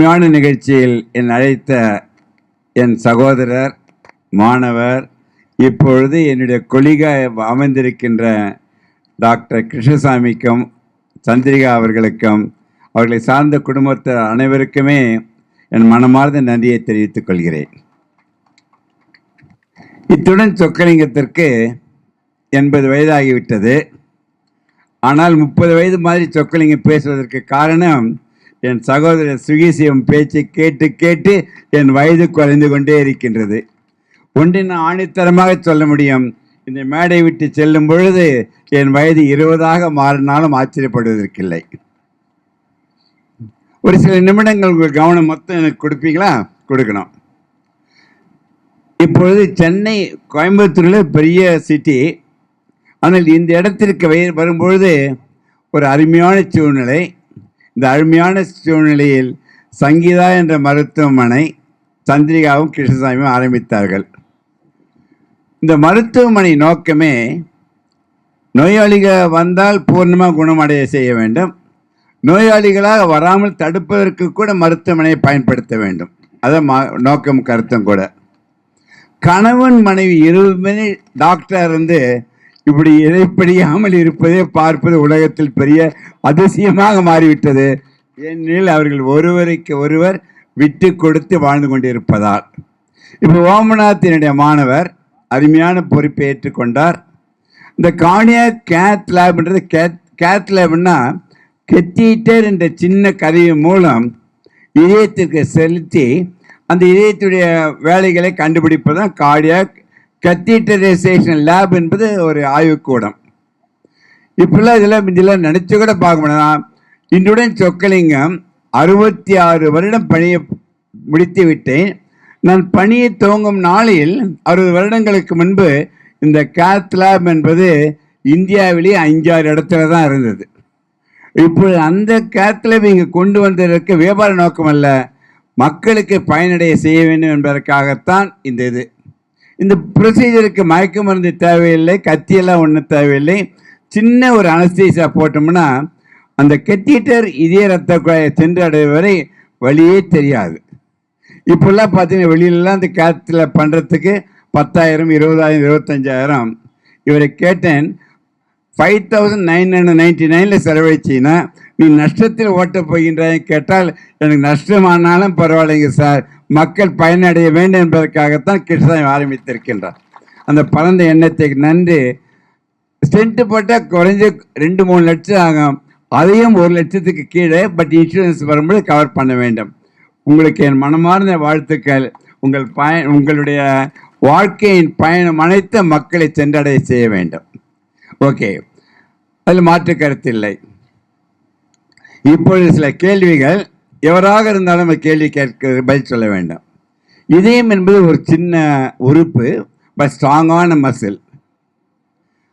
உண்மையான நிகழ்ச்சியில் என் அழைத்த என் சகோதரர் மாணவர் இப்பொழுது என்னுடைய கொலிகா அமைந்திருக்கின்ற டாக்டர் கிருஷ்ணசாமிக்கும் சந்திரிகா அவர்களுக்கும் அவர்களை சார்ந்த குடும்பத்தர் அனைவருக்குமே என் மனமார்ந்த நன்றியை தெரிவித்துக் கொள்கிறேன். இத்துடன் சொக்கலிங்கத்திற்கு எண்பது வயதாகிவிட்டது. ஆனால் முப்பது வயது மாதிரி சொக்கலிங்கம் பேசுவதற்கு காரணம் என் சகோதரர் சுகிசியம் பேச்சு கேட்டு கேட்டு என் வயது குறைந்து கொண்டே இருக்கின்றது. ஒன்றை நான் ஆணித்தரமாக சொல்ல முடியும். இந்த மேடை விட்டு செல்லும் பொழுது என் வயது இருபதாக மாறினாலும் ஆச்சரியப்படுவதற்கில்லை. ஒரு சில நிமிடங்கள் உங்கள் கவனம் மொத்தம் எனக்கு கொடுப்பீங்களா? கொடுக்கணும். இப்பொழுது சென்னை கோயம்புத்தூரில் பெரிய சிட்டி. ஆனால் இந்த இடத்திற்கு வய- வரும்பொழுது ஒரு அருமையான சூழ்நிலை. இந்த அருமையான சூழ்நிலையில் சங்கீதா என்ற மருத்துவமனை சந்திரிகாவும் கிருஷ்ணசாமியும் ஆரம்பித்தார்கள். இந்த மருத்துவமனை நோக்கமே நோயாளிகள் வந்தால் பூர்ணமாக குணமடைய செய்ய வேண்டும். நோயாளிகளாக வராமல் தடுப்பதற்கு கூட மருத்துவமனையை பயன்படுத்த வேண்டும். அதான் மா- நோக்கம் கருத்தும் கூட. கணவன் மனைவி இருவருமே டாக்டர் இருந்து இப்படி இடைப்படியாமல் இருப்பதே பார்ப்பது உலகத்தில் பெரிய அதிசயமாக மாறிவிட்டது. ஏனெனில் அவர்கள் ஒருவருக்கு ஒருவர் விட்டு கொடுத்து வாழ்ந்து கொண்டிருப்பதால். இப்போ ஓமநாத்தினுடைய மாணவர் அருமையான பொறுப்பை ஏற்றுக்கொண்டார். இந்த காணியா கேத் லேப்ன்றது கேத் கேத் லேப்னா கெத்தீட்டர் என்ற சின்ன கருவி மூலம் இதயத்திற்கு செலுத்தி அந்த இதயத்துடைய வேலைகளை கண்டுபிடிப்பதுதான் கார்டியாக் கத்தீட்டரைசேஷன் லேப் என்பது ஒரு ஆய்வுக்கூடம். இப்பெல்லாம் இதெல்லாம் இதெல்லாம் நினச்சி கூட பார்க்க முடியாது இன்றுடன் சொக்கலிங்கம் அறுபத்தி ஆறு வருடம் பணியை முடித்து விட்டேன். நான் பணியை துவங்கும் நாளில் அறுபது வருடங்களுக்கு முன்பு இந்த கேத் லேப் என்பது இந்தியாவிலேயே அஞ்சாறு இடத்துல தான் இருந்தது. இப்பொழுது அந்த கேத் லேப் இங்கே கொண்டு வந்ததற்கு வியாபார நோக்கம் அல்ல. மக்களுக்கு பயனடைய செய்ய வேண்டும் என்பதற்காகத்தான் இந்த இது. இந்த ப்ரொசீஜருக்கு மயக்க மருந்து தேவையில்லை கத்தியெல்லாம் ஒன்றும் தேவையில்லை. சின்ன ஒரு அனஸ்தீசியா போட்டோம்னா அந்த கெத்தீட்டர் இதய ரத்த குழாயை சென்று வரை வழியே தெரியாது. இப்போல்லாம் பார்த்தீங்கன்னா வெளியிலலாம் அந்த கேத்தில் பண்ணுறதுக்கு பத்தாயிரம் இருபதாயிரம் இருபத்தஞ்சாயிரம். இவரை கேட்டேன் five thousand nine hundred ninety நைனில் செலவழிச்சின்னா நீ நஷ்டத்தில் ஓட்டப் போகின்றாய் கேட்டால் எனக்கு நஷ்டமானாலும் பரவாயில்லைங்க சார். மக்கள் பயனடைய வேண்டும் என்பதற்காகத்தான் கிருஷ்ணன் ஆரம்பித்திருக்கின்றார். அந்த பரந்த எண்ணத்துக்கு நன்றி. சென்ட்டு போட்டால் குறைஞ்ச ரெண்டு மூணு லட்சம் ஆகும். அதையும் ஒரு லட்சத்துக்கு கீழே பட் இன்சூரன்ஸ் வரும்போது கவர் பண்ண வேண்டும். உங்களுக்கு என் மனமார்ந்த வாழ்த்துக்கள். உங்கள் பய உங்களுடைய வாழ்க்கையின் பயணம் அனைத்து மக்களை சென்றடைய செய்ய வேண்டும். ஓகே அதில் மாற்று கருத்து இல்லை. இப்பொழுது சில கேள்விகள் எவராக இருந்தாலும் நம்ம கேள்வி கேட்க பதில் சொல்ல வேண்டும். இதயம் என்பது ஒரு சின்ன உறுப்பு பட் ஸ்ட்ராங்கான மசில்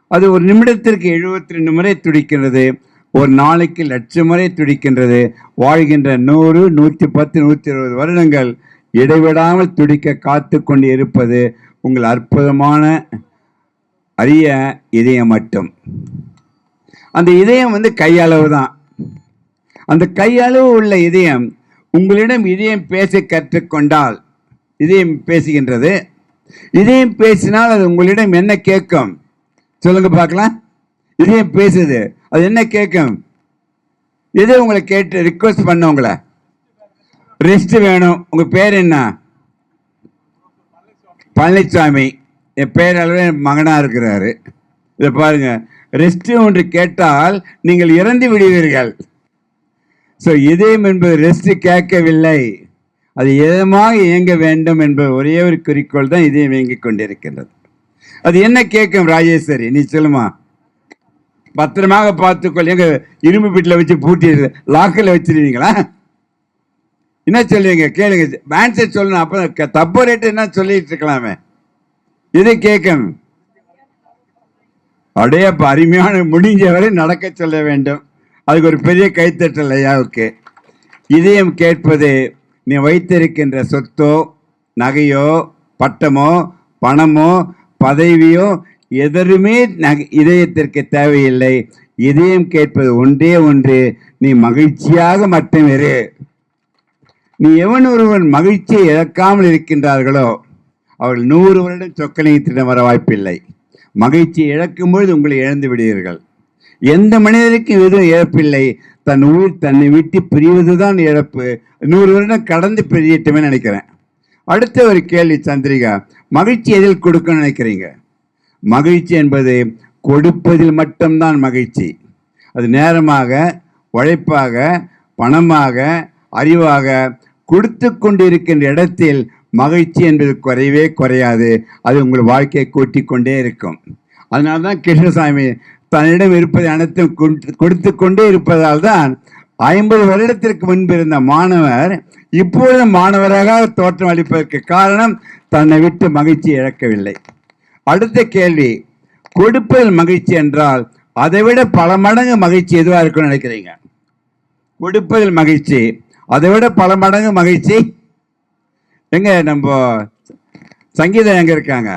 அது ஒரு நிமிடத்திற்கு 72 ரெண்டு முறை துடிக்கின்றது ஒரு நாளைக்கு லட்சம் முறை துடிக்கின்றது வாழ்கின்ற நூறு நூற்றி பத்து நூற்றி இருபது வருடங்கள் இடைவிடாமல் துடிக்க காத்து கொண்டு இருப்பது உங்கள் அற்புதமான அரிய இதயம் மட்டும். அந்த இதயம் வந்து கையளவு தான் அந்த கையளவு உள்ள இதயம் உங்களிடம் இதயம் பேச கற்றுக்கொண்டால் இதயம் பேசுகின்றது. இதயம் பேசினால் அது உங்களிடம் என்ன கேட்கும்? சொல்லுங்க பார்க்கலாம். இதயம் பேசுது அது என்ன கேட்கும்? எது உங்களை கேட்டு ரிக்வஸ்ட் பண்ண உங்களை? ரெஸ்ட் வேணும். உங்க பேர் என்ன? பழனிசாமி என் பேர் மகனாக என் இருக்கிறாரு. இதை பாருங்க. ரெஸ்ட் ஒன்று கேட்டால் நீங்கள் இறந்து விடுவீர்கள். ஸோ இதயம் என்பது ரெஸ்ட் கேட்கவில்லை. அது இதமாக இயங்க வேண்டும் என்பது ஒரே ஒரு குறிக்கோள் தான் இதயம் இயங்கிக் கொண்டிருக்கின்றது. அது என்ன கேட்கும் ராஜேஸ்வரி? நீ சொல்லுமா? பத்திரமாக பார்த்துக்கொள் எங்க இரும்பு வீட்டில் வச்சு பூட்டி லாக்கில் வச்சிருவீங்களா? என்ன சொல்லுவீங்க? கேளுங்க. ஆன்சர் சொல்லணும் அப்போ தப்பு ரேட்டு என்ன சொல்லிட்டு இருக்கலாமே. இது கேட்கும்? அப்படியே அப்ப அருமையான முடிஞ்ச வரை நடக்க சொல்ல வேண்டும். அதுக்கு ஒரு பெரிய கைத்தட்டல் ஐயாவுக்கு இதயம் கேட்பது நீ வைத்திருக்கின்ற சொத்தோ நகையோ பட்டமோ பணமோ பதவியோ எதருமே நகை இதயத்திற்கு தேவையில்லை. இதயம் கேட்பது ஒன்றே ஒன்று நீ மகிழ்ச்சியாக மட்டும் இரு. நீ எவன் ஒருவன் மகிழ்ச்சியை இழக்காமல் இருக்கின்றார்களோ அவர்கள் நூறு வருடம் சொக்கலிங்கத்திடம் வர வாய்ப்பில்லை. மகிழ்ச்சியை இழக்கும் பொழுது உங்களை இழந்து விடுவீர்கள். எந்த மனிதனுக்கும் எதுவும் இழப்பில்லை. தன் உயிர் தன்னை விட்டு பிரிவதுதான் இழப்பு. நூறு வருடம் கடந்து பிரியட்டுமே நினைக்கிறேன். அடுத்த ஒரு கேள்வி சந்திரிகா. மகிழ்ச்சி எதில் கொடுக்கணும்னு நினைக்கிறீங்க? மகிழ்ச்சி என்பது கொடுப்பதில் மட்டும்தான் மகிழ்ச்சி. அது நேரமாக உழைப்பாக பணமாக அறிவாக கொடுத்து கொண்டிருக்கின்ற இடத்தில் மகிழ்ச்சி என்பது குறையவே குறையாது. அது உங்கள் வாழ்க்கையை கூட்டிக் கொண்டே இருக்கும். அதனால தான் கிருஷ்ணசாமி தன்னிடம் இருப்பதை அனைத்தும் கொடுத்து கொண்டே இருப்பதால் தான் ஐம்பது வருடத்திற்கு முன்பு இருந்த மாணவர் இப்பொழுது மாணவராக தோற்றம் அளிப்பதற்கு காரணம் தன்னை விட்டு மகிழ்ச்சி இழக்கவில்லை. அடுத்த கேள்வி கொடுப்பதில் மகிழ்ச்சி என்றால் அதைவிட பல மடங்கு மகிழ்ச்சி எதுவாக இருக்கும்னு நினைக்கிறீங்க? கொடுப்பதில் மகிழ்ச்சி அதை விட பல மடங்கு மகிழ்ச்சி? எங்க நம்ம சங்கீதம் எங்க இருக்காங்க?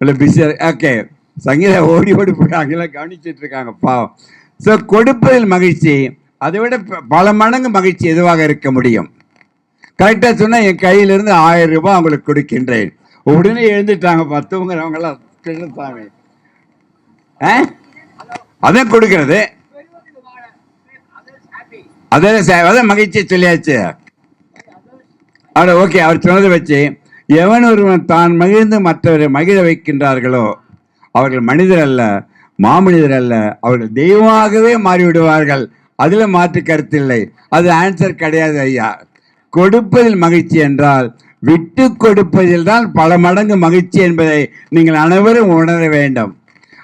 இல்லை பிஸியாக ஓகே சங்கீதா ஓடி ஓடி போய் அங்கெல்லாம் கவனிச்சிட்டு இருக்காங்க பாவம். ஸோ கொடுப்பதில் மகிழ்ச்சி அதை விட ப- பல மடங்கு மகிழ்ச்சி எதுவாக இருக்க முடியும்? கரெக்டாக சொன்னால் என் கையிலிருந்து ஆயிரம் ரூபாய் அவங்களுக்கு கொடுக்கின்றேன். உடனே எழுந்துட்டாங்க பத்தவங்கிறவங்கெல்லாம் கிருஷ்ணசாமி ஆ? அதான் கொடுக்கறது. அதான் சார் அதான் மகிழ்ச்சி சொல்லியாச்சு. அவர் ஓகே அவர் சொன்னதை வச்சு எவன் ஒருவன் தான் மகிழ்ந்து மற்றவரை மகிழ வைக்கின்றார்களோ அவர்கள் மனிதர் அல்ல மாமனிதர் அல்ல அவர்கள் தெய்வமாகவே மாறிவிடுவார்கள். அதில் மாற்று கருத்தில்லை அது ஆன்சர் கிடையாது ஐயா. கொடுப்பதில் மகிழ்ச்சி என்றால் விட்டு கொடுப்பதில் தான் பல மடங்கு மகிழ்ச்சி என்பதை நீங்கள் அனைவரும் உணர வேண்டும்.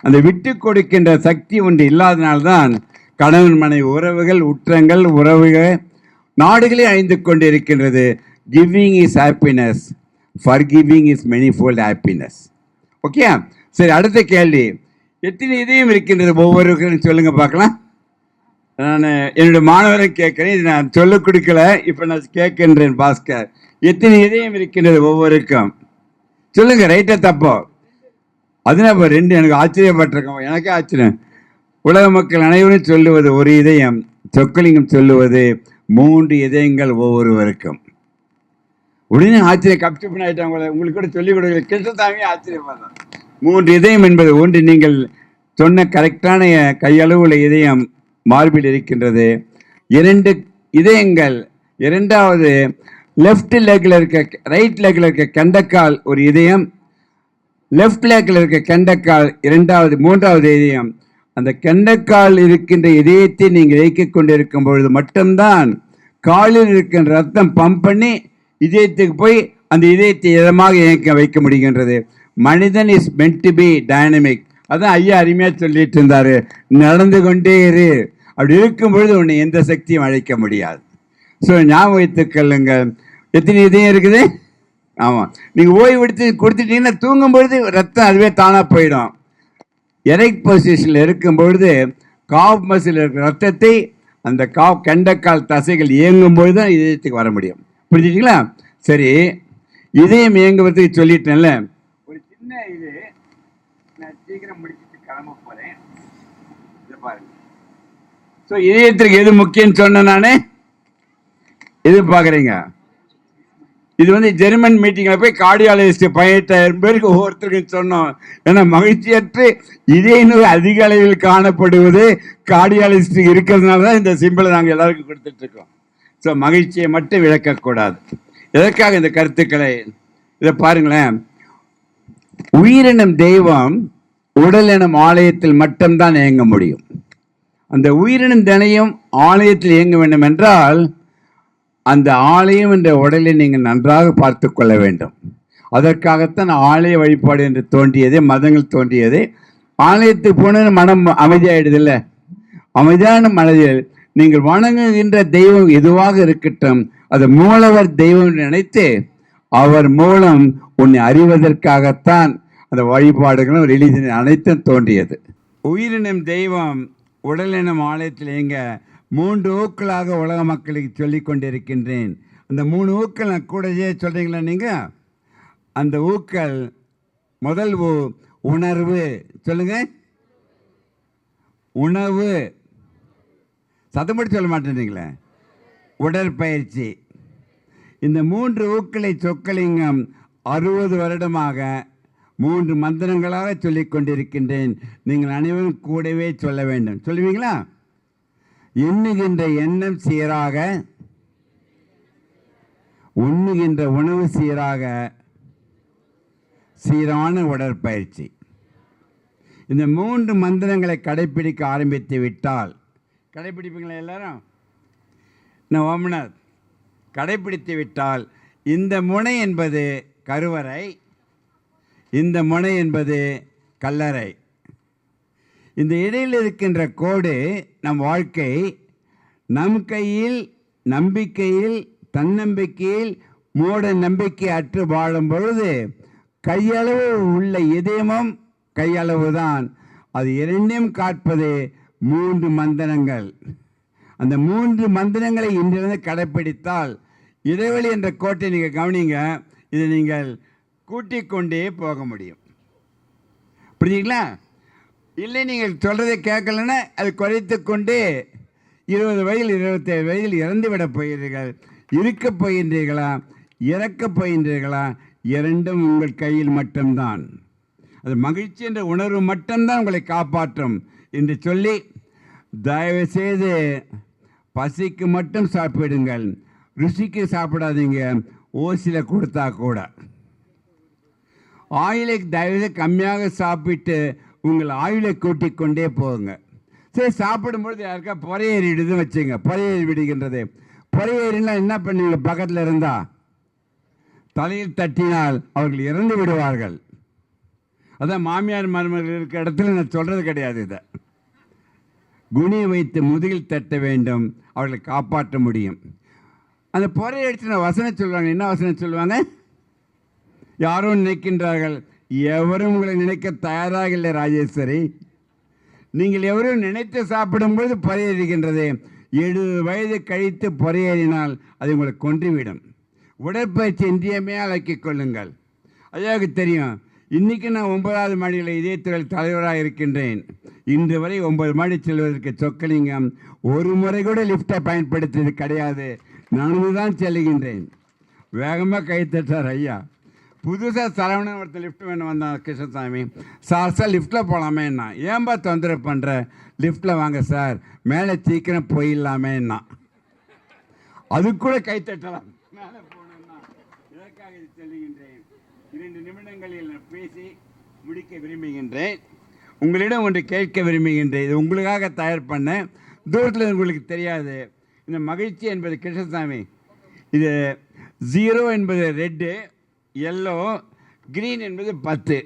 அந்த விட்டு கொடுக்கின்ற சக்தி ஒன்று இல்லாதனால்தான் கணவன் மனைவி உறவுகள் உற்றங்கள் உறவுகள் நாடுகளே அழிந்து கொண்டிருக்கின்றது. Giving is happiness forgiving is manifold happiness okay சரி அடுத்த கேள்வி. எத்தனை இதயம் இருக்கின்றது ஒவ்வொருவருக்கும் சொல்லுங்க பார்க்கலாம். நான் என்னுடைய மாணவரை கேட்குறேன். இது நான் சொல்ல கொடுக்கல. இப்போ நான் கேட்கின்றேன் பாஸ்கர். எத்தனை இதயம் இருக்கின்றது ஒவ்வொருக்கும். சொல்லுங்க ரைட்டா தப்போ? அதுனா இப்போ ரெண்டு எனக்கு ஆச்சரியப்பட்டிருக்கோம். எனக்கே ஆச்சரியம். உலக மக்கள் அனைவரும் சொல்லுவது ஒரு இதயம் சொக்கலிங்கம் சொல்லுவது மூன்று இதயங்கள் ஒவ்வொருவருக்கும். உடனே ஆச்சரிய கப்டிப் ஆகிட்டாங்க உங்களுக்கு கூட சொல்லிக் கொடுக்கல. கிருஷ்ணசாமி ஆச்சரியப்படுறேன். மூன்று இதயம் என்பது ஒன்று. நீங்கள் சொன்ன கரெக்டான கையளவுள்ள இதயம் மார்பில் இருக்கின்றது. இரண்டு இதயங்கள் இரண்டாவது லெஃப்ட் லெக்கில் இருக்க ரைட் லெக்கில் இருக்க கண்டக்கால் ஒரு இதயம் லெஃப்ட் லெக்கில் இருக்க கெண்டக்கால் இரண்டாவது மூன்றாவது இதயம். அந்த கெண்டக்கால் இருக்கின்ற இதயத்தை நீங்கள் இயக்கிக் கொண்டிருக்கும் பொழுது மட்டும்தான் காலில் இருக்கின்ற ரத்தம் பம்ப் பண்ணி இதயத்துக்கு போய் அந்த இதயத்தை இதமாக இயக்க வைக்க முடிகின்றது. மனிதன் is meant to be dynamic அதான் ஐயா அருமையாக சொல்லிட்டு இருந்தார். நடந்து கொண்டே இரு. அப்படி இருக்கும் பொழுது உன்னை எந்த சக்தியும் அழைக்க முடியாது. ஸோ ஞாபகம் வைத்துக்கொள்ளுங்க எத்தனை இதையும் இருக்குது? ஆமாம் நீங்கள் ஓய்வு எடுத்து கொடுத்துட்டீங்கன்னா தூங்கும் பொழுது ரத்தம் அதுவே தானாக போயிடும். எரைக் பொசிஷனில் இருக்கும் பொழுது காப் மசில் இருக்கிற ரத்தத்தை அந்த காப் கெண்டக்கால் தசைகள் இயங்கும் பொழுது தான் இதயத்துக்கு வர முடியும். புரிஞ்சுட்டீங்களா சரி. இதயம் இயங்குவதுக்கு சொல்லிட்டேன்ல. சின்ன இது? நான் சீக்கிரம் முடிச்சுட்டு கிளம்ப போகிறேன் இதை பாருங்க. ஸோ இதயத்திற்கு எது முக்கியம்னு சொன்னேன் நான்? எது பார்க்குறீங்க இது வந்து ஜெர்மன் மீட்டிங்கில் போய் கார்டியாலஜிஸ்ட் பதினெட்டாயிரம் பேருக்கு ஒவ்வொருத்தருக்கும் சொன்னோம். ஏன்னா மகிழ்ச்சியற்று இதய நோய் அதிக அளவில் காணப்படுவது கார்டியாலஜிஸ்ட் இருக்கிறதுனால தான் இந்த சிம்பிளை நாங்கள் எல்லாருக்கும் கொடுத்துட்ருக்கோம் ஸோ மகிழ்ச்சியை மட்டும் விளக்கக்கூடாது. எதற்காக இந்த கருத்துக்களை? இதை பாருங்களேன். உயிரினம் தெய்வம் உடல் எனும் ஆலயத்தில் மட்டும்தான் இயங்க முடியும். அந்த உயிரினம் தினையும் ஆலயத்தில் இயங்க வேண்டும் என்றால் அந்த ஆலயம் என்ற உடலை நீங்கள் நன்றாக பார்த்து கொள்ள வேண்டும். அதற்காகத்தான் ஆலய வழிபாடு என்று தோன்றியது மதங்கள் தோன்றியது. ஆலயத்துக்கு போன மனம் அமைதியாயிடுதில்ல? அமைதியான மனதில் நீங்கள் வணங்குகின்ற தெய்வம் எதுவாக இருக்கட்டும் அது மூலவர் தெய்வம் என்று நினைத்து அவர் மூலம் உன்னை அறிவதற்காகத்தான் அந்த வழிபாடுகளும் ரிலீஜன் அனைத்தும் தோன்றியது. உயிரினம் தெய்வம் உடலினம் ஆலயத்தில் இயங்க மூன்று ஊக்களாக உலக மக்களுக்கு சொல்லி கொண்டிருக்கின்றேன். அந்த மூணு ஊக்கள் நான் கூடயே சொல்கிறீங்களா நீங்கள் அந்த ஊக்கள் முதல் ஊ உணர்வு. சொல்லுங்க. உணவு. சத்தம் போட்டு சொல்ல மாட்டேன்றீங்களே? உடற்பயிற்சி. இந்த மூன்று ஊக்களை சொக்கலிங்கம் அறுபது வருடமாக மூன்று மந்திரங்களாக சொல்லிக் கொண்டிருக்கின்றேன். நீங்கள் அனைவரும் கூடவே சொல்ல வேண்டும். சொல்லுவீங்களா? எண்ணுகின்ற எண்ணம் சீராக உண்ணுகின்ற உணவு சீராக சீரான உடற்பயிற்சி. இந்த மூன்று மந்திரங்களை கடைப்பிடிக்க ஆரம்பித்து விட்டால் கடைப்பிடிப்பீங்களா எல்லாரும்? நான் ஓமனர் கடைப்பிடித்து விட்டால் இந்த முனை என்பது கருவறை இந்த முனை என்பது கல்லறை. இந்த இடையில் இருக்கின்ற கோடு நம் வாழ்க்கை. நம் கையில் நம்பிக்கையில் தன்னம்பிக்கையில் மூட நம்பிக்கை அற்று வாழும் பொழுது கையளவு உள்ள இதயமும் கையளவு தான். அது இரண்டையும் காட்பது மூன்று மந்திரங்கள். அந்த மூன்று மந்திரங்களை இன்றிலிருந்து கடைப்பிடித்தால் இடைவெளி என்ற கோட்டை நீங்கள் கவனிங்க இதை நீங்கள் கூட்டிக் கொண்டே போக முடியும். புரிஞ்சுங்களா? இல்லை நீங்கள் சொல்கிறதை கேட்கலன்னா அது குறைத்து கொண்டு இருபது வயதில் இருபத்தேழு வயதில் இறந்து விட போகிறீர்கள். இருக்கப் போகின்றீர்களா? இறக்கப் போகின்றீர்களா? இரண்டும் உங்கள் கையில் மட்டும்தான். அது மகிழ்ச்சி என்ற உணர்வு மட்டும்தான் உங்களை காப்பாற்றும் என்று சொல்லி தயவு செய்து பசிக்கு மட்டும் சாப்பிடுங்கள். ருசிக்கு சாப்பிடாதீங்க. ஓசியில் கொடுத்தா கூட. ஆயிலை தயவு கம்மியாக சாப்பிட்டு உங்கள் ஆயுளை கூட்டிக் கொண்டே போகுங்க சரி சாப்பிடும்பொழுது யாருக்கா புறையேறிடுதுன்னு வச்சுங்க. புறையேறி விடுகின்றது. பொறையேறினா என்ன பண்ணுவீங்க? பக்கத்தில் இருந்தால் தலையில் தட்டினால் அவர்கள் இறந்து விடுவார்கள். அதான் மாமியார் மருமகள் இருக்கிற இடத்துல நான் சொல்கிறது கிடையாது இதை. குனியை வைத்து முதுகில் தட்ட வேண்டும். அவர்களை காப்பாற்ற முடியும். அந்த பொறை எடுத்து வசனம் சொல்லுவாங்க. என்ன வசனம் சொல்லுவாங்க? யாரும் நினைக்கின்றார்கள் எவரும் உங்களை நினைக்க தயாராக இல்லை ராஜேஸ்வரி. நீங்கள் எவரும் நினைத்து சாப்பிடும்பொழுது பொறையேறுகின்றது. எழுபது வயது கழித்து பொறையேறினால் அது உங்களை கொன்றுவிடும். உடற்பயிற்சி இன்றியமையாக அழைக்கிக் கொள்ளுங்கள். அதாவது தெரியும் இன்றைக்கி நான் ஒன்பதாவது மாடியில் இதே தலைவராக இருக்கின்றேன். இன்று வரை ஒன்பது மாடி செல்வதற்கு சொக்கலிங்கம் ஒரு முறை கூட லிஃப்டை பயன்படுத்தியது கிடையாது. நடந்து தான் செல்லுகின்றேன். வேகமாக கை தட்டார் ஐயா. புதுசாக சரவணன் ஒருத்தர் லிஃப்ட் வேணும் வந்தான் கிருஷ்ணசாமி. சார் சார் லிஃப்ட்டில் போகலாமேன்னா ஏன்பா தொந்தரவு பண்ணுற லிஃப்ட்டில் வாங்க சார். மேலே சீக்கிரம் போயிடலாமேன்னா அது கூட கை தட்டலாம். மேலே போகணும்னா இதற்காக இது இரண்டு நிமிடங்களில் நான் பேசி முடிக்க விரும்புகின்றேன். உங்களிடம் ஒன்று கேட்க விரும்புகின்றேன். இது உங்களுக்காக தயார் பண்ணேன். தூரத்தில் உங்களுக்கு தெரியாது. இந்த மகிழ்ச்சி என்பது கிருஷ்ணசாமி. இது ஜீரோ என்பது ரெட்டு எல்லோ க்ரீன் என்பது பத்து.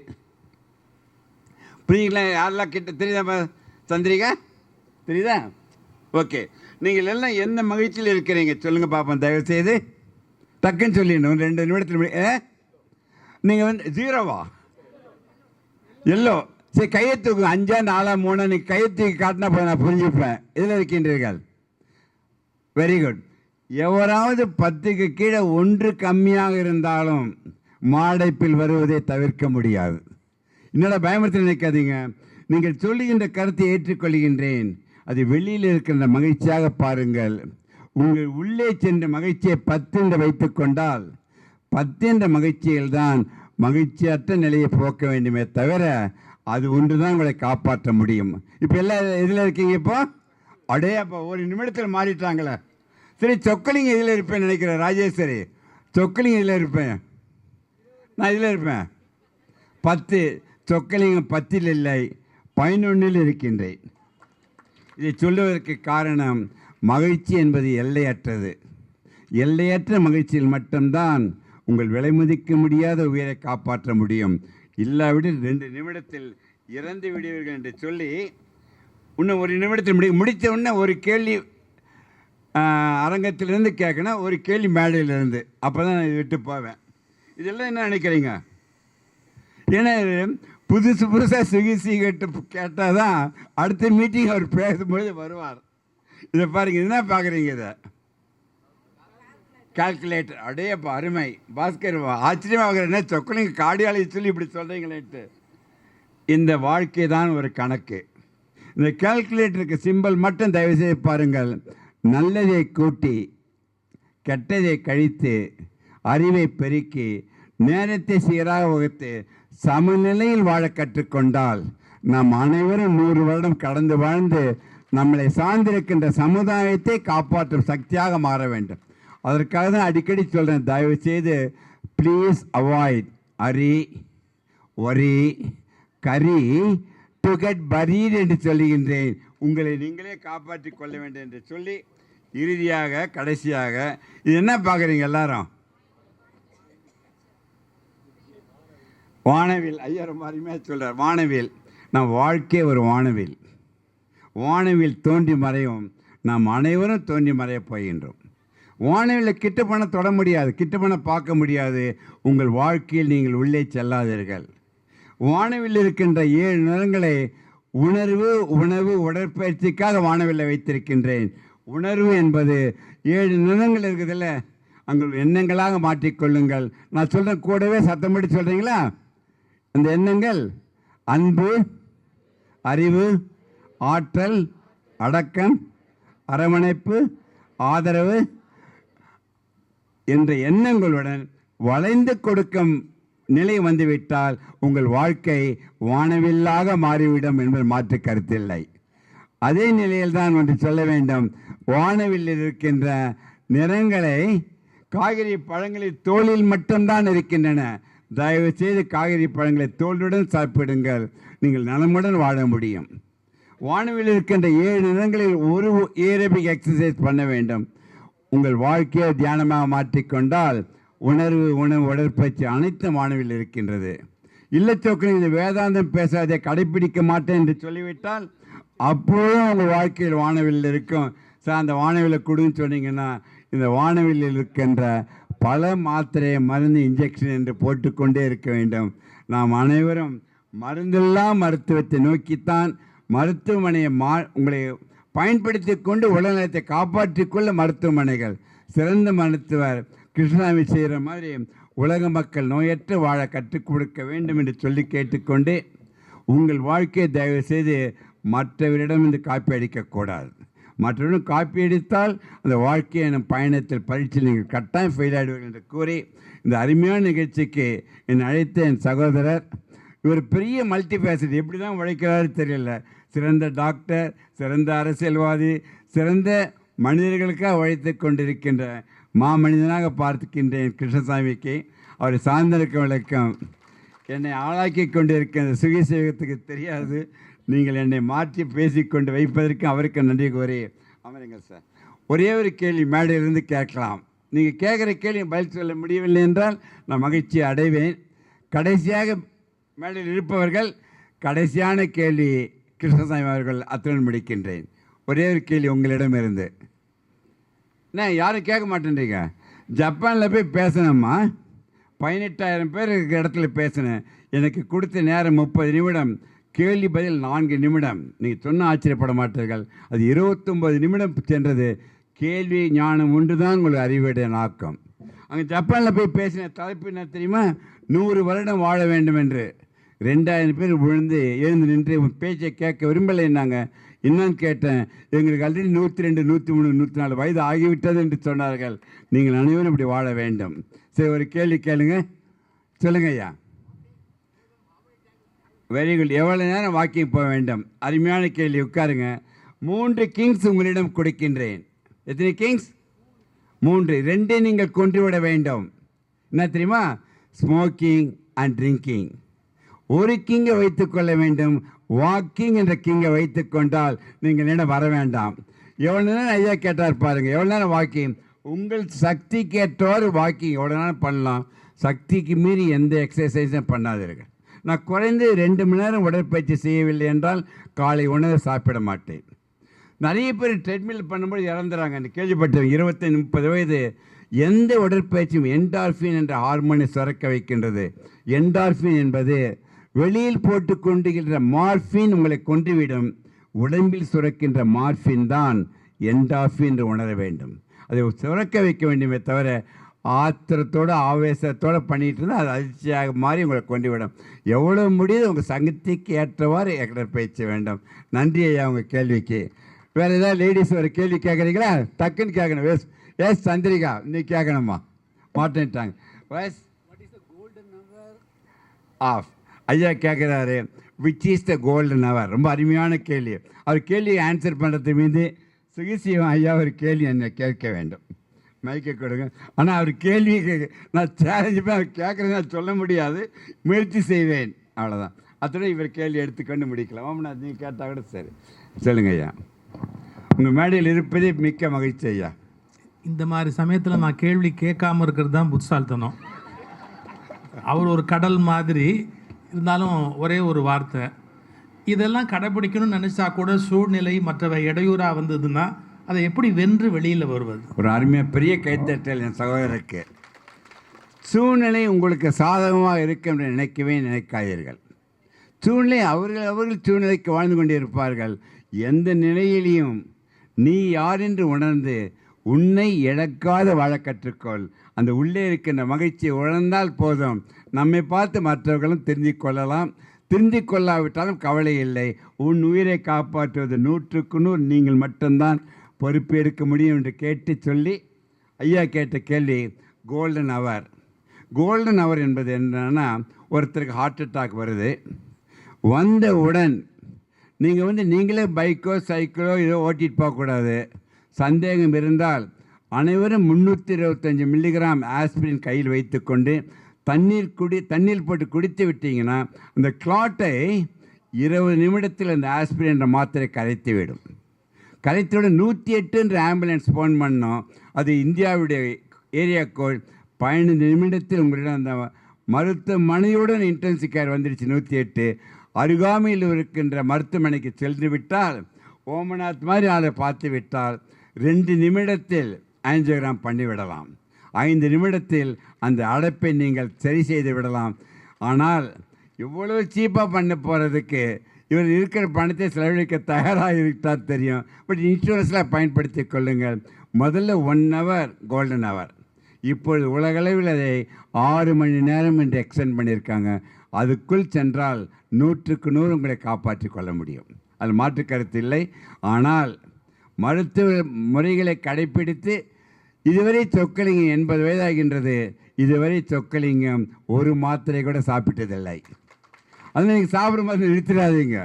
புரியுங்களா யாரெல்லாம் கிட்ட தெரியுதா சந்திரிகா? தெரியுதா? ஓகே நீங்கள் எல்லாம் எந்த மகிழ்ச்சியில் இருக்கிறீங்க? சொல்லுங்கள் பார்ப்போம் தயவுசெய்து. டக்குன்னு சொல்லிடணும். ரெண்டு நிமிடத்தில் ஏ நீங்கள் வந்து ஜீரோவா எல்லோ சரி கையை தூக்கு அஞ்சா நாலா மூணா நீங்கள் கையை தூக்கி காட்டினா போய் நான் புரிஞ்சுப்பேன். இதில் இருக்கின்றீர்கள்? வெரி குட் எவராவது பத்துக்கு கீழே ஒன்று கம்மியாக இருந்தாலும் மாடைப்பில் வருவதை தவிர்க்க முடியாது. என்னடா பயமுறுத்தி நினைக்காதீங்க. நீங்கள் சொல்லுகின்ற கருத்தை ஏற்றுக்கொள்கின்றேன். அது வெளியில் இருக்கின்ற மகிழ்ச்சியாக பாருங்கள். உங்கள் உள்ளே சென்ற மகிழ்ச்சியை பத்து என்று வைத்துக்கொண்டால் பத்து என்ற மகிழ்ச்சியில்தான் மகிழ்ச்சியற்ற நிலையை போக்க வேண்டுமே தவிர அது ஒன்று தான் உங்களை காப்பாற்ற முடியும். இப்போ எல்லாம் இதில் இருக்கீங்க இப்போ? அடே அப்போ ஒரு நிமிடத்தில் மாறிட்டாங்களே. சரி சொக்கலிங்க இதில் இருப்பேன் நினைக்கிறேன் ராஜேஸ்வரி. சொக்கலிங்க இதில் இருப்பேன். நான் இதில் இருப்பேன். பத்து சொக்கலிங்க பத்தில் இல்லை பதினொன்றில் இருக்கின்றேன். இதை சொல்லுவதற்கு காரணம் மகிழ்ச்சி என்பது எல்லையற்றது. எல்லையற்ற மகிழ்ச்சியில் மட்டும்தான் உங்கள் விலை மதிக்க முடியாத உயிரை காப்பாற்ற முடியும். இல்லாவிடில் ரெண்டு நிமிடத்தில் இறந்து விடுவீர்கள் என்று சொல்லி இன்னும் ஒரு நிமிடத்தில் முடி முடித்த உடனே ஒரு கேள்வி அரங்கத்திலேருந்து கேட்கணும் ஒரு கேள்வி மேடையிலேருந்து. அப்போ தான் நான் இதை விட்டு போவேன். இதெல்லாம் என்ன நினைக்கிறீங்க? ஏன்னா இது புதுசு புதுசாக சுகிசி கேட்டு கேட்டால் தான் அடுத்த மீட்டிங் அவர் பேசும்பொழுது வருவார். இதை பாருங்க என்ன பார்க்குறீங்க இதை? கால்குலேட்டர் அடையப்பா அருமை. பாஸ்கர் ஆச்சரியமாக என்ன சொக்கலிங்க கார்டியாலஜி சொல்லி இப்படி சொல்கிறீங்களேட்டு இந்த வாழ்க்கை தான் ஒரு கணக்கு. இந்த கால்குலேட்டருக்கு சிம்பல் மட்டும் தயவு செய்து பாருங்கள். நல்லதை கூட்டி கெட்டதை கழித்து அறிவை பெருக்கி நேரத்தை சீராக வகுத்து சமநிலையில் வாழ கற்றுக்கொண்டால் நாம் அனைவரும் நூறு வருடம் கடந்து வாழ்ந்து நம்மளை சார்ந்திருக்கின்ற சமுதாயத்தை காப்பாற்றும் சக்தியாக மாற வேண்டும். அதற்காக தான் அடிக்கடி சொல்கிறேன் தயவு செய்து please avoid hurry worry curry to get buried என்று சொல்லுகின்றேன். உங்களை நீங்களே காப்பாற்றிக் கொள்ள வேண்டும் என்று சொல்லி இறுதியாக கடைசியாக இது என்ன பார்க்குறீங்க எல்லாரும்? வானவில் ஐயர் மாதிரியுமே சொல்கிறார் வானவில். நம் வாழ்க்கை ஒரு வானவில். வானவில் தோன்றி மறையும் நாம் அனைவரும் தோன்றி மறையப் போகின்றோம். வானவில் கிட்ட பண்ண தொட முடியாது கிட்ட பண்ண பார்க்க முடியாது. உங்கள் வாழ்க்கையில் நீங்கள் உள்ளே செல்லாதீர்கள். வானவில் இருக்கின்ற ஏழு நிறங்களை உணர்வு உணவு உடற்பயிற்சிக்காக வானவில்லை வைத்திருக்கின்றேன். உணர்வு என்பது ஏழு நிறங்கள் இருக்குதுல்ல அங்கள் எண்ணங்களாக மாற்றிக்கொள்ளுங்கள் நான் சொல்கிறேன் கூடவே சத்தமிட்டு சொல்கிறீங்களா அந்த எண்ணங்கள் அன்பு அறிவு ஆற்றல் அடக்கம் அரவணைப்பு ஆதரவு என்ற எண்ணங்களுடன் வளைந்து கொடுக்கும் நிலை வந்துவிட்டால் உங்கள் வாழ்க்கை வானவில்லாக மாறிவிடும் என்பது மாற்று கருத்தில்லை. அதே நிலையில்தான் ஒன்று சொல்ல வேண்டும். வானவில்லில் இருக்கின்ற நிறங்களை காய்கறி பழங்களில் தோலில் மட்டும்தான் இருக்கின்றன. தயவு செய்து காய்கறி பழங்களை தோலுடன் சாப்பிடுங்கள். நீங்கள் நலமுடன் வாழ முடியும். வானவில் இருக்கின்ற ஏழு நிறங்களில் ஒரு ஏரபிக் எக்ஸசைஸ் பண்ண வேண்டும். உங்கள் வாழ்க்கையை தியானமாக மாற்றிக்கொண்டால் உணர்வு உணவு உடற்பயிற்சி அனைத்து மாணவியில் இருக்கின்றது. இல்லச்சோக்கன் இது வேதாந்தம் பேசாதே கடைப்பிடிக்க மாட்டேன் என்று சொல்லிவிட்டால் அப்பொழுதும் உங்கள் வாழ்க்கையில் வானவில் இருக்கும். சார் அந்த வானவியில் கொடுன்னு சொன்னீங்கன்னா இந்த வானவியில் இருக்கின்ற பல மாத்திரை மருந்து இன்ஜெக்ஷன் என்று போட்டுக்கொண்டே இருக்க வேண்டும். நாம் அனைவரும் மருந்தில்லா மருத்துவத்தை நோக்கித்தான் மருத்துவமனையை மா உங்களை பயன்படுத்தி கொண்டு உடல்நலத்தை காப்பாற்றிக்கொள்ள மருத்துவமனைகள். சிறந்த மருத்துவர் கிருஷ்ணாமி செய்கிற மாதிரி உலக மக்கள் நோயற்று வாழ கற்றுக் கொடுக்க வேண்டும் என்று சொல்லி கேட்டுக்கொண்டு உங்கள் வாழ்க்கையை தயவு செய்து மற்றவரிடம் இந்த காப்பி அடிக்கக்கூடாது மற்றவரும் காப்பி அடித்தால் அந்த வாழ்க்கையை நம் பயணத்தில் பரீட்சையில் நீங்கள் கட்டாயம் ஃபெயில் ஆகிடுவீர்கள் என்று கூறி இந்த அருமையான நிகழ்ச்சிக்கு என்னை அழைத்த என் சகோதரர். இவர் பெரிய மல்டி ஃபேசட் எப்படி தான் உழைக்கிறாரு தெரியல. சிறந்த டாக்டர் சிறந்த அரசியல்வாதி சிறந்த மனிதர்களுக்காக உழைத்து கொண்டிருக்கின்ற மாமனிதனாக பார்த்துக்கின்றேன் கிருஷ்ணசாமிக்கு. அவரை சார்ந்திருக்க வழக்கம் என்னை ஆளாக்கி கொண்டிருக்கின்ற சுகிசேவகத்துக்கு தெரியாது. நீங்கள் என்னை மாற்றி பேசிக்கொண்டு வைப்பதற்கு அவருக்கு நன்றி கோரி அமருங்க சார். ஒரே ஒரு கேள்வி மேடையிலிருந்து கேட்கலாம். நீங்கள் கேட்குற கேள்வி பதில் சொல்ல முடியவில்லை என்றால் நான் மகிழ்ச்சி அடைவேன். கடைசியாக மேடையில் இருப்பவர்கள் கடைசியான கேள்வி கிருஷ்ணசாமி அவர்கள் அத்துடன் முடிக்கின்றேன். ஒரே ஒரு கேள்வி உங்களிடமிருந்து. என்ன யாரும் கேட்க மாட்டேன்றீங்க? ஜப்பானில் போய் பேசினேம்மா பதினெட்டாயிரம் பேர் இருக்கிற இடத்துல பேசினேன் எனக்கு கொடுத்த நேரம் முப்பது நிமிடம். கேள்வி பதில் நான்கு நிமிடம். நீங்கள் சொன்ன ஆச்சரியப்பட மாட்டீர்கள். அது இருபத்தொம்பது நிமிடம் சென்றது. கேள்வி ஞானம் உண்டு தான் உங்களுக்கு அறிவுடைய நாக்கம். அங்கே ஜப்பானில் போய் பேசின தலைப்பு என்ன தெரியுமா? நூறு வருடம் வாழ வேண்டும் என்று. ரெண்டாயிரம் பேர் விழுந்து எழுந்து நின்று உன் பேச்சை கேட்க விரும்பலைன்னாங்க என்னன்னு கேட்டேன். எங்களுக்கு ஆல்ரெடி நூற்றி ரெண்டு நூற்றி மூணு நூற்றி நாலு வயது ஆகிவிட்டது என்று சொன்னார்கள். நீங்கள் அனைவரும் இப்படி வாழ வேண்டும். சரி ஒரு கேள்வி கேளுங்க. சொல்லுங்க ஐயா. வெரி குட் எவ்வளோ நேரம் வாக்கிங் போக வேண்டும்? அருமையான கேள்வி உட்காருங்க. மூன்று கிங்ஸ் உங்களிடம் கொடுக்கின்றேன். எத்தனை கிங்ஸ் மூன்று. ரெண்டே நீங்கள் கொன்று விட வேண்டும். என்ன தெரியுமா? ஸ்மோக்கிங் அண்ட் ட்ரிங்கிங் ஒரு கிங்கை வைத்துக்கொள்ள வேண்டும். வாக்கிங் என்ற கிங்கை வைத்துக்கொண்டால் நீங்கள் என்னிடம் வர வேண்டாம். எவ்வளோ நேரம் ஐயா கேட்டார் பாருங்கள் எவ்வளோ நேரம் வாக்கிங் உங்கள் சக்திக்கு கேட்டோர் வாக்கிங் எவ்வளோ நேரம் பண்ணலாம்? சக்திக்கு மீறி எந்த எக்ஸசைஸும் பண்ணாதீர்கள். நான் குறைந்து ரெண்டு மணி நேரம் உடற்பயிற்சி செய்யவில்லை என்றால் காலை உணவு சாப்பிட மாட்டேன். நிறைய பேர் ட்ரெட்மில் பண்ணும்போது இறந்துறாங்க. அந்த கேள்விப்பட்டவங்க. முப்பது வயது. எந்த உடற்பயிற்சியும் என்டார்ஃபின் என்ற ஹார்மோனை சுரக்க வைக்கின்றது. என்டார்ஃபின் என்பது வெளியில் போட்டு கொண்டுகின்ற மார்ஃபின் உங்களை கொன்றுவிடும். உடம்பில் சுரக்கின்ற மார்ஃபின் தான் என்டார்ஃபின் என்று உணர வேண்டும். அதை சுரக்க வைக்க வேண்டுமே தவிர ஆத்திரத்தோட ஆவேசத்தோடு பண்ணிட்டு இருந்தால் அது அதிர்ச்சியாக மாறி உங்களை கொண்டு விடும் எவ்வளோ முடியுது உங்கள் சங்கத்திற்கு ஏற்றவாறு உடற்பயிற்சி வேண்டும். நன்றி ஐயா உங்கள் கேள்விக்கு. வேறு ஏதாவது லேடிஸ் ஒரு கேள்வி கேட்குறீங்களா? டக்குன்னு கேட்கணும். வேஸ் எஸ் சந்திரிகா நீ கேட்கணுமா? மாட்டேன்ட்டாங்க. எஸ் ஆஃப் ஐயா கேட்குறாரு which is the golden hour. ரொம்ப அருமையான கேள்வி. அவர் கேள்வியை ஆன்சர் பண்ணுறது மீது சுகிசிவம் ஐயா ஒரு கேள்வி என்னை கேட்க வேண்டும். மயக்க கொடுங்க. ஆனால் அவர் கேள்வி கேட்க நான் சேலஞ்சு பண்ண அவர் கேட்குறது நான் சொல்ல முடியாது. முயற்சி செய்வேன். அவ்வளோதான் அத்துடன் இவர் கேள்வி எடுத்துக்கொண்டு முடிக்கலாம். ஆமாம் நீங்கள் கேட்டால் கூட சரி. சொல்லுங்க ஐயா. உங்கள் மேடையில் இருப்பதே மிக்க மகிழ்ச்சி ஐயா. இந்த மாதிரி சமயத்தில் நான் கேள்வி கேட்காம இருக்கிறது தான் புத்தால்தனம் அவர் ஒரு கடல் மாதிரி இருந்தாலும் ஒரே ஒரு வார்த்தை. இதெல்லாம் கடைபிடிக்கணும்னு நினச்சா கூட சூழ்நிலை மற்றவை இடையூறாக வந்ததுன்னா அதை எப்படி வென்று வெளியில் வருவது? ஒரு அருமையாக பெரிய கைத்தட்டல் என் சகோதரருக்கு. சூழ்நிலை உங்களுக்கு சாதகமாக இருக்கும் என்று நினைக்கவே நினைக்காதீர்கள். சூழ்நிலை அவர்கள் அவர்கள் சூழ்நிலைக்கு வாழ்ந்து கொண்டிருப்பார்கள். எந்த நிலையிலையும் நீ யார் என்று உணர்ந்து உன்னை இழக்காத வாழ கற்றுக்கொள். அந்த உள்ளே இருக்கின்ற மகிழ்ச்சியை உணர்ந்தால் போதும். நம்மை பார்த்து மற்றவர்களும் தெரிஞ்சு கொள்ளலாம் தெரிந்து கொள்ளாவிட்டாலும் கவலை இல்லை. உன் உயிரை காப்பாற்றுவது நூற்றுக்கு நூறு. நீங்கள் மட்டும்தான் எடுக்க முடியும் என்று கேட்டு சொல்லி ஐயா கேட்ட கேள்வி கோல்டன் அவர் கோல்டன் அவர் என்பது என்னன்னா ஒருத்தருக்கு ஹார்ட் அட்டாக் வருது. வந்தவுடன் நீங்கள் வந்து நீங்களே பைக்கோ சைக்கிளோ இதோ ஓட்டிகிட்டு போகக்கூடாது. சந்தேகம் இருந்தால் அனைவரும் முந்நூற்றி இருபத்தஞ்சி மில்லிகிராம் ஆஸ்பிரின் கையில் வைத்துக்கொண்டு தண்ணீர் குடி தண்ணீர் போட்டு குடித்து விட்டீங்கன்னா அந்த கிளாட்டை இருபது நிமிடத்தில் அந்த ஆஸ்பிரின் என்ற மாத்திரை கரைத்து விடும். கரைத்தோட நூற்றி எட்டுன்ற ஆம்புலன்ஸ் ஃபோன் பண்ணோம். அது இந்தியாவுடைய ஏரியா கோட் பதினைந்து நிமிடத்தில் உங்களிடம் அந்த மருத்துவமனையுடன் இன்டென்சிவ் கேர் வந்துடுச்சு நூற்றி எட்டு. அருகாமையில் இருக்கின்ற மருத்துவமனைக்கு சென்று விட்டால் ஓமநாத் மாதிரி ஆளை பார்த்து விட்டால் ரெண்டு நிமிடத்தில் ஆஞ்சியோகிராம் பண்ணிவிடலாம். ஐந்து நிமிடத்தில் அந்த அடைப்பை நீங்கள் சரி செய்து விடலாம். ஆனால் இவ்வளவு சீப்பாக பண்ண போகிறதுக்கு இவர் இருக்கிற பணத்தை செலவழிக்க தயாராக இருந்தால் தெரியும் பட் இன்சூரன்ஸில் பயன்படுத்தி கொள்ளுங்கள். முதல்ல ஒன் ஹவர் கோல்டன் ஹவர் இப்பொழுது உலகளவில் அதை ஆறு மணி நேரம் என்று எக்ஸ்டெண்ட் பண்ணியிருக்காங்க. அதுக்குள் சென்றால் நூற்றுக்கு நூறு உங்களை காப்பாற்றி கொள்ள முடியும். அது மாற்று கருத்து இல்லை. ஆனால் மருத்துவ முறைகளை கடைப்பிடித்து இதுவரை சொக்கலிங்கம் எண்பது வயதாகின்றது. இதுவரை சொக்கலிங்கம் ஒரு மாத்திரை கூட சாப்பிட்டதில்லை. அதனால் நீங்கள் சாப்பிட்ற மாதிரி நிறுத்திடாதீங்க.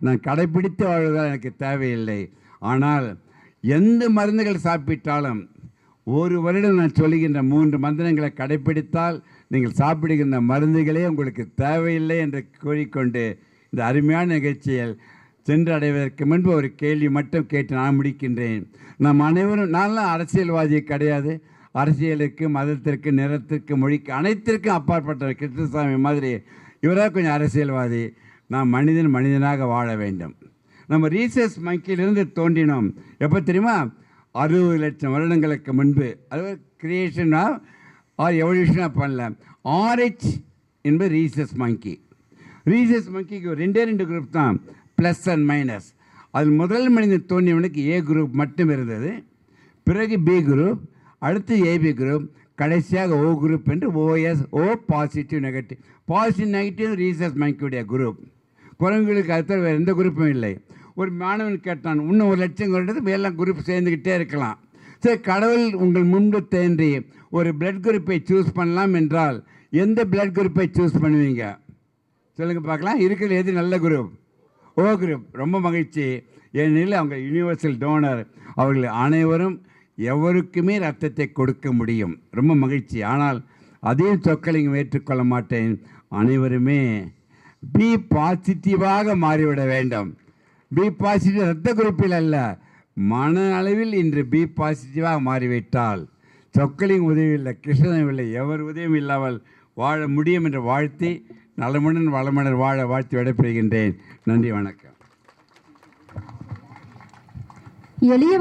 நான் கடைப்பிடித்து வாழ்வதால் எனக்கு தேவையில்லை. ஆனால் எந்த மருந்துகள் சாப்பிட்டாலும் ஒரு வருடம் நான் சொல்லுகின்ற மூன்று மந்திரங்களை கடைப்பிடித்தால் நீங்கள் சாப்பிடுகின்ற மருந்துகளே உங்களுக்கு தேவையில்லை என்று கூறிக்கொண்டு இந்த அருமையான நிகழ்ச்சியில் சென்றடைவதற்கு முன்பு ஒரு கேள்வி மட்டும் கேட்டு நான் முடிக்கின்றேன். நம் அனைவரும் நான்லாம் அரசியல்வாதி கிடையாது. அரசியலுக்கு மதத்திற்கு நிறத்திற்கு மொழிக்கு அனைத்திற்கும் அப்பாற்பட்ட கிருஷ்ணசாமி மாதிரி. இவராக கொஞ்சம் அரசியல்வாதி. நாம் மனிதன் மனிதனாக வாழ வேண்டும். நம்ம ரீசர்ச் மங்கிலிருந்து தோன்றினோம். எப்போ தெரியுமா? அறுபது லட்சம் வருடங்களுக்கு முன்பு. அது கிரியேஷனாக ஆர் எவல்யூஷனாக பண்ணல. ஆர்ஹெச் என்பது ரீசஸ் மங்கி ரீசஸ் மங்கிக்கு ஒரு ரெண்டே ரெண்டு குரூப் தான். ப்ளஸ் அண்ட் மைனஸ் அதில் முதல் மனிதன் தோன்றியவனுக்கு ஏ குரூப் மட்டும் இருந்தது. பிறகு பி குரூப் அடுத்து ஏபி குரூப் கடைசியாக ஓ குரூப் என்று OS O positive negative positive negative research மைக்கூடிய group குரங்குகளுக்கு அடுத்த வேறு எந்த குரூப்பும் இல்லை. ஒரு மாணவன் கேட்டான் இன்னும் ஒரு லட்சம் கொண்டது எல்லாம் குரூப் சேர்ந்துக்கிட்டே இருக்கலாம். சரி கடவுள் உங்கள் முன்பு தேன்றி ஒரு பிளட் குரூப்பை சூஸ் பண்ணலாம் என்றால் எந்த பிளட் குரூப்பை சூஸ் பண்ணுவீங்க? சொல்லுங்கள் பார்க்கலாம். இருக்கிற எது நல்ல குரூப் ஓ குரூப் ரொம்ப மகிழ்ச்சி. ஏனெனில் அவங்க யூனிவர்சல் டோனர் அவர்கள் அனைவரும் எவருக்குமே ரத்தத்தை கொடுக்க முடியும். ரொம்ப மகிழ்ச்சி. ஆனால் அதையும் சொற்களையும் ஏற்றுக்கொள்ள மாட்டேன். அனைவருமே பி பாசிட்டிவாக மாறிவிட வேண்டும். பி பாசிட்டிவ் ரத்த குரூப்பில் அல்ல. மன அளவில் இன்று பி பாசிட்டிவாக மாறிவிட்டால் சொற்களின் உதவி இல்லை கிருஷ்ணனும் இல்லை. எவர் உதவியும் இல்லாமல் வாழ முடியும் என்று வாழ்த்தி நலமுடன் வளமுடன் வாழ வாழ்த்தி விடைபெறுகின்றேன். நன்றி வணக்கம். எளிய